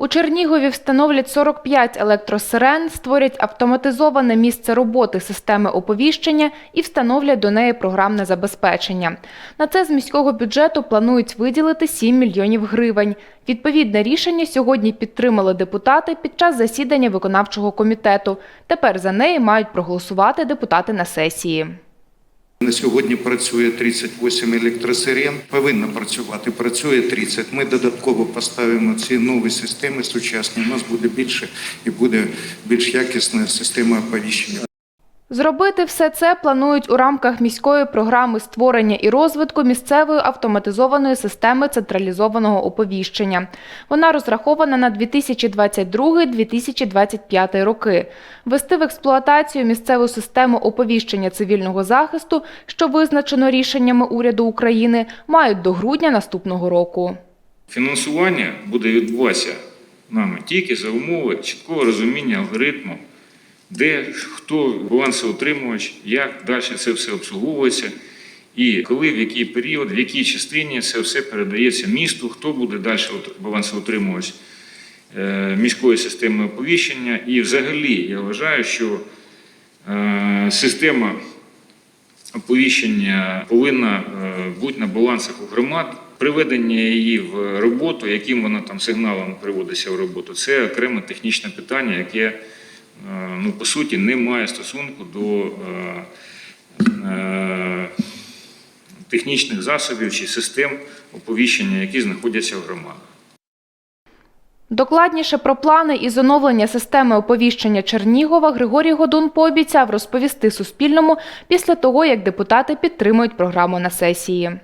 У Чернігові встановлять 45 електросирен, створять автоматизоване місце роботи системи оповіщення і встановлять до неї програмне забезпечення. На це з міського бюджету планують виділити 7 мільйонів гривень. Відповідне рішення сьогодні підтримали депутати під час засідання виконавчого комітету. Тепер за неї мають проголосувати депутати на сесії. На сьогодні працює 38 електросирен, повинна працювати, працює 30. Ми додатково поставимо ці нові системи сучасні. У нас буде більше і буде більш якісна система оповіщення. Зробити все це планують у рамках міської програми створення і розвитку місцевої автоматизованої системи централізованого оповіщення. Вона розрахована на 2022-2025 роки. Ввести в експлуатацію місцеву систему оповіщення цивільного захисту, що визначено рішеннями уряду України, мають до грудня наступного року. Фінансування буде відбуватися нами тільки за умови чіткого розуміння алгоритму, де хто балансоутримувач, як далі це все обслуговується, і коли, в який період, в якій частині це все передається місту, хто буде далі балансоутримувач е, міської системи оповіщення. І взагалі я вважаю, що е, система оповіщення повинна е, бути на балансах у громад. Приведення її в роботу, яким вона там сигналом приводиться в роботу, це окреме технічне питання, яке ну, по суті не має стосунку до е, е, технічних засобів чи систем оповіщення, які знаходяться в громадах. Докладніше про плани із оновлення системи оповіщення Чернігова Григорій Годун пообіцяв розповісти Суспільному після того, як депутати підтримують програму на сесії.